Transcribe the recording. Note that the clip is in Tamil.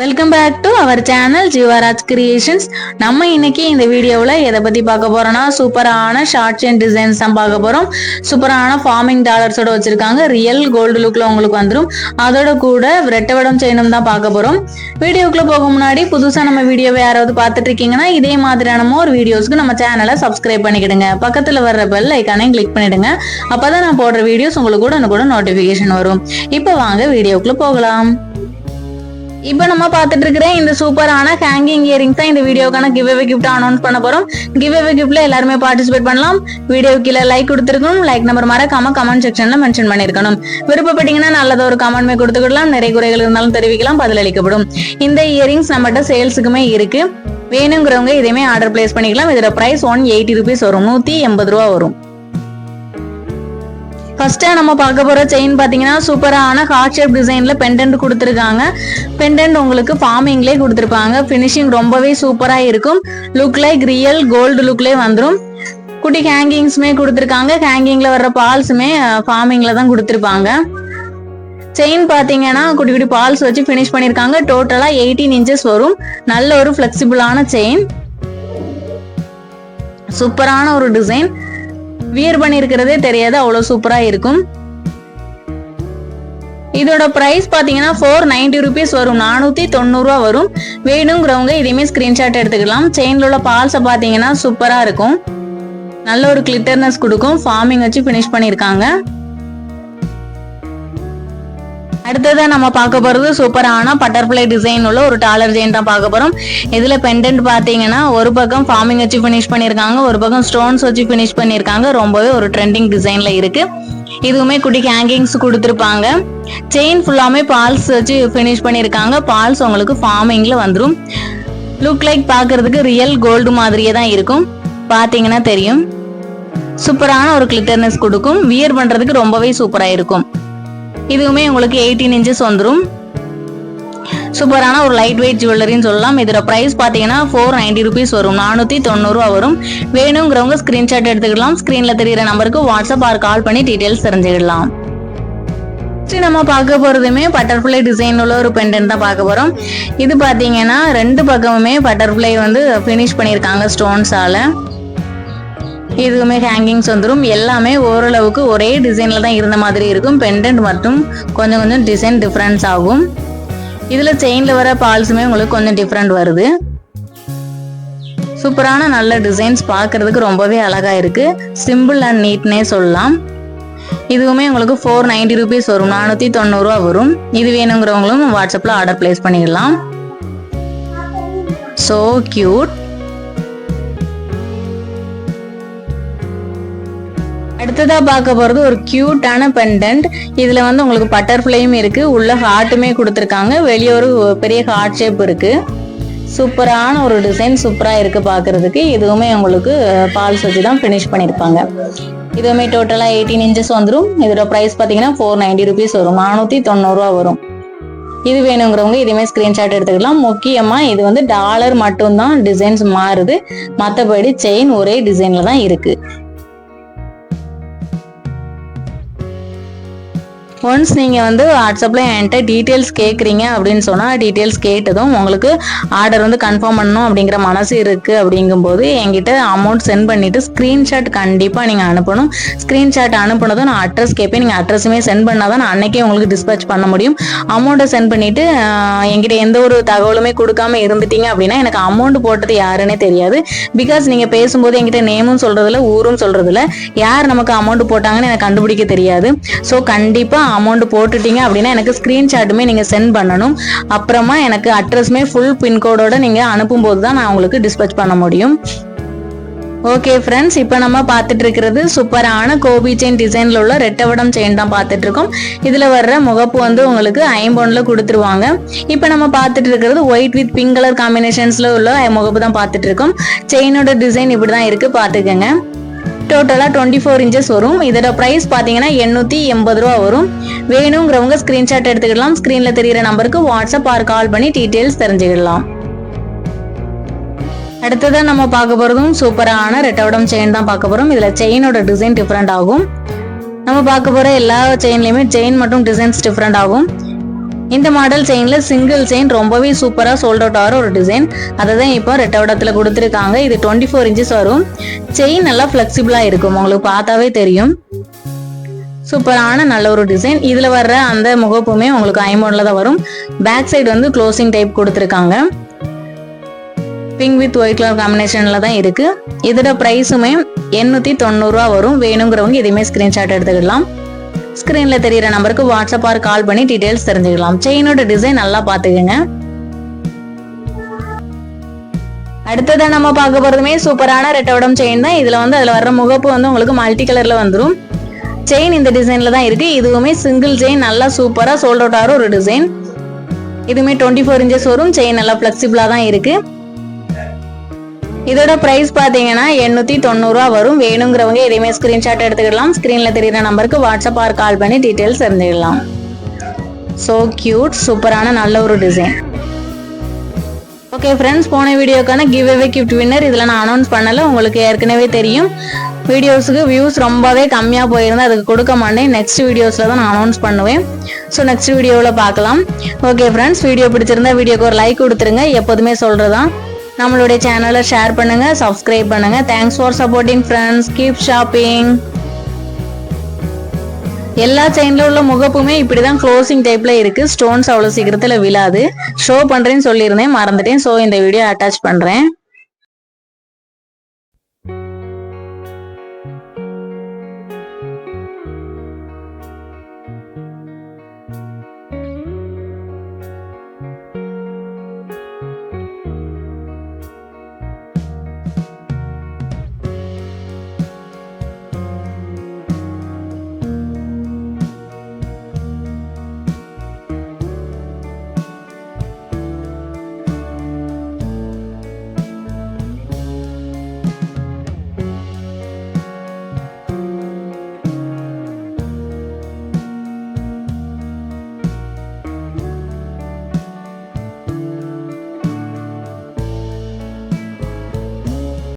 Welcome back to our channel Jeevaraj creations நம்ம இன்னைக்கு இந்த வீடியோவில் எதை பற்றி பார்க்க போகிறோம்னா சூப்பரான ஷார்ட் செயின் டிசைன்ஸ் தான் பார்க்க போகிறோம் சூப்பரான ஃபார்மிங் டாலர்ஸோட வச்சுருக்காங்க. ரியல் கோல்டு லுக்கில் உங்களுக்கு வந்துடும் அதோட கூட ரெட்டவடம் செயினும் தான் பார்க்க போகிறோம் வீடியோக்குள்ளே போக முன்னாடி புதுசாக நம்ம வீடியோவை யாராவது பார்த்துட்டு இருக்கீங்கன்னா இதே மாதிரியான ஒரு வீடியோஸ்க்கு நம்ம சேனலை சப்ஸ்கிரைப் பண்ணிக்கிடுங்க. பக்கத்தில் வர்ற பெல் ஐக்கானையும் கிளிக் பண்ணிடுங்க. அப்போ தான் நான் போடுற வீடியோஸ் உங்களுக்கு கூட கூட நோட்டிஃபிகேஷன் வரும். இப்போ வாங்க வீடியோக்குள்ளே போகலாம். இப்போ நம்ம பார்த்துட்டு இருக்கிற இந்த சூப்பரான ஹேங்கிங் இயரிங்ஸ் தான் இந்த வீடியோக்கான கிவ் அவே கிஃப்ட் அனௌன்ஸ் பண்ண போறோம். கிவ் அவே கிஃப்ட்ல எல்லாருமே பார்ட்டிசிபேட் பண்ணலாம். வீடியோ கீழே லைக் கொடுத்துருக்கணும். லைக் நம்பர் மறக்காம கமெண்ட் செக்ஷன்ல மென்ஷன் பண்ணிருக்கணும். விருப்பப்பட்டீங்கன்னா நல்லத ஒரு கமெண்ட்மே கொடுத்துக்கிடலாம். நிறைய குறைகள் இருந்தாலும் தெரிவிக்கலாம். பதிலளிக்கப்படும் இந்த இயரிங்ஸ் நம்மகிட்ட சேல்ஸுக்குமே இருக்கு. வேணுங்கிறவங்க இதையுமே ஆர்டர் பிளேஸ் பண்ணிக்கலாம். இதோட பிரைஸ் ஒன் எயிட்டி ருபீஸ் வரும். நூத்தி எண்பது ரூபா வரும். ஃபர்ஸ்ட்டு நம்ம பார்க்க போகிற செயின் பார்த்தீங்கன்னா சூப்பரான ஹார்ட் ஷேப் டிசைனில் பெண்டன்ட் கொடுத்துருக்காங்க. பெண்டன்ட் உங்களுக்கு ஃபார்மிங்லேயே கொடுத்துருப்பாங்க. ஃபினிஷிங் ரொம்பவே சூப்பராக இருக்கும். லுக் லைக் ரியல் கோல்டு லுக்லேயே வந்துடும் குட்டி ஹேங்கிங்ஸுமே கொடுத்துருக்காங்க. ஹேங்கிங்கில் வர்ற பால்ஸுமே ஃபார்மிங்கில் தான் கொடுத்துருப்பாங்க. செயின் பார்த்தீங்கன்னா குட்டி குட்டி பால்ஸ் வச்சு ஃபினிஷ் பண்ணியிருக்காங்க டோட்டலாக எயிட்டீன் இன்ச்சஸ் வரும். நல்ல ஒரு ஃப்ளெக்சிபிளான செயின் சூப்பரான ஒரு டிசைன் வியர் பண்ணியிருக்கிறதே தெரியாது அவ்வளோ சூப்பராக இருக்கும். இதோட ப்ரைஸ் பார்த்தீங்கன்னா ஃபோர் நைன்டி ருபீஸ் வரும் நானூற்றி தொண்ணூறுரூவா வரும். வேணுங்கிறவங்க இதையுமே ஸ்க்ரீன்ஷாட் எடுத்துக்கலாம். செயினில் உள்ள பால்ஸை பார்த்தீங்கன்னா சூப்பராக இருக்கும். நல்ல ஒரு கிளிட்டர்னஸ் கொடுக்கும். ஃபார்மிங் வச்சு ஃபினிஷ் பண்ணியிருக்காங்க அடுத்ததான் நம்ம பார்க்க போறது சூப்பரான பட்டர்ஃப்ளை டிசைன் உள்ள ஒரு டாலர் ஜெயின் தான் பார்க்க போறோம். இதுல பெண்டன்ட் பாத்தீங்கன்னா ஒரு பக்கம் ஃபார்மிங் வச்சு ஃபினிஷ் பண்ணிருக்காங்க ஒரு பக்கம் ஸ்டோன்ஸ் வச்சு ஃபினிஷ் பண்ணிருக்காங்க ரொம்பவே ஒரு ட்ரெண்டிங் டிசைன்ல இருக்கு. இதுவுமே குட்டி ஹேங்கிங்ஸ் கொடுத்துருப்பாங்க. செயின் ஃபுல்லாமே பால்ஸ் வச்சு ஃபினிஷ் பண்ணிருக்காங்க பால்ஸ் உங்களுக்கு ஃபார்மிங்ல வந்துடும் லுக் லைக் பார்க்கறதுக்கு ரியல் கோல்டு மாதிரியே தான் இருக்கும். பார்த்தீங்கன்னா தெரியும். சூப்பரான ஒரு கிளிட்டர்னஸ் கொடுக்கும். வியர் பண்றதுக்கு ரொம்பவே சூப்பரா இருக்கும். இதுவுமே உங்களுக்கு எயிட்டீன் இன்ச்சஸ் வந்துடும் சூப்பரான ஒரு லைட் வெயிட் ஜுவல்லரின்னு சொல்லலாம். இதோட ப்ரைஸ் பார்த்தீங்கன்னா ஃபோர் நைன்டி ருபீஸ் வரும். நானூற்றி தொண்ணூறுவா வரும். வேணுங்கிறவங்க ஸ்க்ரீன்ஷாட் எடுத்துக்கலாம் ஸ்க்ரீனில் தெரிகிற நம்பருக்கு வாட்ஸ்அப் ஆர் கால் பண்ணி டீட்டெயில்ஸ் தெரிஞ்சுக்கலாம் சரி நம்ம பார்க்க போகிறதுமே பட்டர்ஃப்ளை டிசைன் உள்ள ஒரு பெண்டன்ட் தான் பார்க்க போகிறோம் இது பார்த்தீங்கன்னா ரெண்டு பக்கமுமே பட்டர்ஃப்ளை வந்து ஃபினிஷ் பண்ணியிருக்காங்க ஸ்டோன்ஸால் இதுவுமே ஹேங்கிங்ஸ் வந்துடும் எல்லாமே ஓரளவுக்கு ஒரே டிசைனில் தான் இருந்த மாதிரி இருக்கும். பெண்டன்ட் மட்டும் கொஞ்சம் கொஞ்சம் டிசைன் டிஃப்ரென்ஸ் ஆகும். இதில் செயினில் வர பால்ஸுமே உங்களுக்கு கொஞ்சம் டிஃப்ரெண்ட் வருது. சூப்பரான நல்ல டிசைன்ஸ் பார்க்கறதுக்கு ரொம்பவே அழகாக இருக்குது சிம்பிள் அண்ட் நீட்னே சொல்லலாம். இதுவுமே உங்களுக்கு ஃபோர் நைன்டி ருபீஸ் வரும். நானூற்றி தொண்ணூறுரூவா வரும். இது வேணுங்கிறவங்களும் வாட்ஸ்அப்பில் ஆர்டர் பிளேஸ் பண்ணிடலாம். ஸோ க்யூட் அடுத்ததாக பார்க்க போகிறது ஒரு க்யூட்டான பெண்டன்ட் இதில் வந்து உங்களுக்கு பட்டர்ஃப்ளையும் இருக்குது உள்ள ஹார்ட்டுமே கொடுத்துருக்காங்க. வெளியே ஒரு பெரிய ஹார்ட் ஷேப் இருக்குது சூப்பரான ஒரு டிசைன் சூப்பராக இருக்குது பார்க்குறதுக்கு இதுவுமே உங்களுக்கு பால்ஸ் வச்சு தான் ஃபினிஷ் பண்ணியிருப்பாங்க இதுவுமே டோட்டலாக எயிட்டீன் இன்ச்சஸ் வந்துடும் இதோட ப்ரைஸ் பார்த்தீங்கன்னா ஃபோர் நைன்டி ருபீஸ் வரும். நானூற்றி தொண்ணூறுரூவா வரும். இது வேணுங்கிறவங்க இதுவுமே ஸ்க்ரீன்ஷாட் எடுத்துக்கலாம். முக்கியமாக இது வந்து டாலர் மட்டும்தான் டிசைன்ஸ் மாறுது. மற்றபடி செயின் ஒரே டிசைனில் தான் இருக்குது ஒன்ஸ் நீங்கள் வந்து வாட்ஸ்அப்பில் என்கிட்ட டீட்டெயில்ஸ் கேட்குறீங்க அப்படின்னு சொன்னால் டீட்டெயில்ஸ் கேட்டதும் உங்களுக்கு ஆர்டர் வந்து கன்ஃபார்ம் பண்ணணும் அப்படிங்கிற மனசு இருக்குது அப்படிங்கும்போது என்கிட்ட அமௌண்ட் சென்ட் பண்ணிவிட்டு ஸ்க்ரீன்ஷாட் கண்டிப்பாக நீங்கள் அனுப்பணும். ஸ்க்ரீன்ஷாட் அனுப்புனதும் நான் அட்ரஸ் கேட்பேன் நீங்கள் அட்ரஸுமே சென்ட் பண்ணால் தான் நான் அன்னைக்கே உங்களுக்கு டிஸ்பேச் பண்ண முடியும். அமௌண்ட்டை சென்ட் பண்ணிவிட்டு என்கிட்ட எந்த ஒரு தகவலுமே கொடுக்காம இருந்துட்டீங்க அப்படின்னா எனக்கு அமௌண்ட் போட்டது யாருன்னே தெரியாது. பிகாஸ் நீங்கள் பேசும்போது என்கிட்ட நேமும் சொல்கிறதில்ல ஊரும் சொல்கிறதில்ல யார் நமக்கு அமௌண்ட் போட்டாங்கன்னு எனக்கு கண்டுபிடிக்க தெரியாது. ஸோ கண்டிப்பாக அமௌண்ட் போட்டுட்டீங்க அப்படின்னா எனக்கு ஸ்க்ரீன்ஷாட்டுமே நீங்கள் சென்ட் பண்ணணும். அப்புறமா எனக்கு அட்ரஸ்மே ஃபுல் பின்கோடோடு நீங்கள் அனுப்பும்போது தான் நான் உங்களுக்கு டிஸ்பேச் பண்ண முடியும். ஓகே ஃப்ரெண்ட்ஸ் இப்போ நம்ம பார்த்துட்டு இருக்கிறது சூப்பரான கோபி செயின் டிசைனில் உள்ள ரெட்டவடம் செயின் தான் பார்த்துட்டு இருக்கோம். இதில் வர்ற முகப்பு வந்து உங்களுக்கு ஐம்பொன்னில் கொடுத்துருவாங்க. இப்போ நம்ம பார்த்துட்டு இருக்கிறது ஒயிட் வித் பிங்க் கலர் காம்பினேஷன்ஸில் உள்ள முகப்பு தான் பார்த்துட்டு இருக்கோம். செயினோட டிசைன் இப்படி தான் இருக்குது பார்த்துக்கோங்க. டோட்டலாக டுவெண்ட்டி ஃபோர் இன்ச்சஸ் வரும். இதோட ப்ரைஸ் பார்த்தீங்கன்னா எண்ணூற்றி எண்பது ரூபா வரும். வேணுங்கிறவங்க ஸ்க்ரீன்ஷாட் எடுத்துக்கலாம் ஸ்க்ரீனில் தெரிகிற நம்பருக்கு வாட்ஸ்அப் ஆர் கால் பண்ணி டீட்டெயில்ஸ் தெரிஞ்சுக்கலாம் அடுத்ததான் நம்ம பார்க்க போகிறதும் சூப்பரான ரெட்டவடம் செயின் தான் பார்க்க போகிறோம் இதில் செயினோட டிசைன் டிஃப்ரெண்ட் ஆகும். நம்ம பார்க்க போகிற எல்லா செயின்லையுமே செயின் மற்றும் டிசைன்ஸ் டிஃப்ரெண்ட் ஆகும். இந்த மாடல் செயின்ல சிங்கிள் செயின் ரொம்பவே சூப்பரா சோல்ட் அவுட் ஆகிற ஒரு டிசைன் அதை தான் இப்போ ரெட்டவடத்துல கொடுத்துருக்காங்க. இது டுவெண்ட்டி ஃபோர் இன்ச்சஸ் வரும். செயின் நல்லா ஃபிளெக்சிபிளா இருக்கும். உங்களுக்கு பார்த்தாவே தெரியும். சூப்பரான நல்ல ஒரு டிசைன் இதுல வர்ற அந்த முகப்புமே உங்களுக்கு ஐமோனில் தான் வரும். பேக் சைடு வந்து க்ளோசிங் டைப் கொடுத்துருக்காங்க. பிங்க் வித் ஒயிட் கலர் காம்பினேஷன்ல தான் இருக்கு. இதோட ப்ரைஸுமே எண்ணூத்தி தொண்ணூறுரூவா வரும். வேணுங்கிறவங்க இதையுமே ஸ்கிரீன்ஷாட் எடுத்துக்கலாம் ஸ்கிரீன்ல தெரியிற நம்பருக்கு வாட்ஸ்அப் ஆர் கால் பண்ணி டீடைல்ஸ் தெரிஞ்சுக்கலாம். செயினோட டிசைன் நல்லா பாத்துக்கோங்க அடுத்ததான் நம்ம பார்க்க போறதுமே சூப்பரான ரெட்டவடம் செயின் தான். இதுல வந்து அதுல வர்ற முகப்பு வந்து உங்களுக்கு மல்டி கலர்ல வந்துடும் செயின் இந்த டிசைன்ல தான் இருக்கு. இதுவுமே சிங்கிள் செயின் நல்லா சூப்பரா சோல்ட் அவுட் ஆகிற ஒரு டிசைன் இதுவுமே டுவெண்ட்டி ஃபோர் இன்ச்சஸ் வரும். செயின் நல்லா ஃபிளெக்சிபிளா தான் இருக்கு. இதோட ப்ரைஸ் பார்த்தீங்கன்னா எண்ணூற்றி தொண்ணூறுரூவா வரும். வேணுங்கிறவங்க எதையுமே ஸ்க்ரீன்ஷாட் எடுத்துக்கலாம் ஸ்க்ரீனில் தெரியுற நம்பருக்கு வாட்ஸ்அப் ஆர் கால் பண்ணி டீட்டெயில்ஸ் தெரிஞ்சுக்கலாம். ஸோ கியூட் சூப்பரான நல்ல ஒரு டிசைன் ஓகே ஃப்ரெண்ட்ஸ் போன வீடியோக்கான கிவ் அவே கிஃப்ட் வின்னர் இதில் நான் அனௌன்ஸ் பண்ணலை உங்களுக்கு ஏற்கனவே தெரியும். வீடியோஸுக்கு வியூஸ் ரொம்பவே கம்மியாக போயிருந்தால் அதுக்கு கொடுக்க மாட்டேன். நெக்ஸ்ட் வீடியோஸில் தான் நான் அனௌன்ஸ் பண்ணுவேன். ஸோ நெக்ஸ்ட் வீடியோவில் பார்க்கலாம். ஓகே ஃப்ரெண்ட்ஸ் வீடியோ பிடிச்சிருந்தா வீடியோக்கு ஒரு லைக் கொடுத்துருங்க. எப்போதுமே சொல்கிறதான் நம்மளுடைய சேனலை ஷேர் பண்ணுங்க சப்ஸ்கிரைப் பண்ணுங்க. Thanks for supporting friends keep shopping எல்லா செயின்ல உள்ள முகப்புமே இப்படிதான் க்ளோசிங் டைப்ல இருக்கு. ஸ்டோன்ஸ் அவ்வளவு சீக்கிரத்துல விழாது. ஷோ பண்றேன்னு சொல்லியிருந்தேன் மறந்துட்டேன். ஸோ இந்த வீடியோ அட்டாச் பண்றேன்.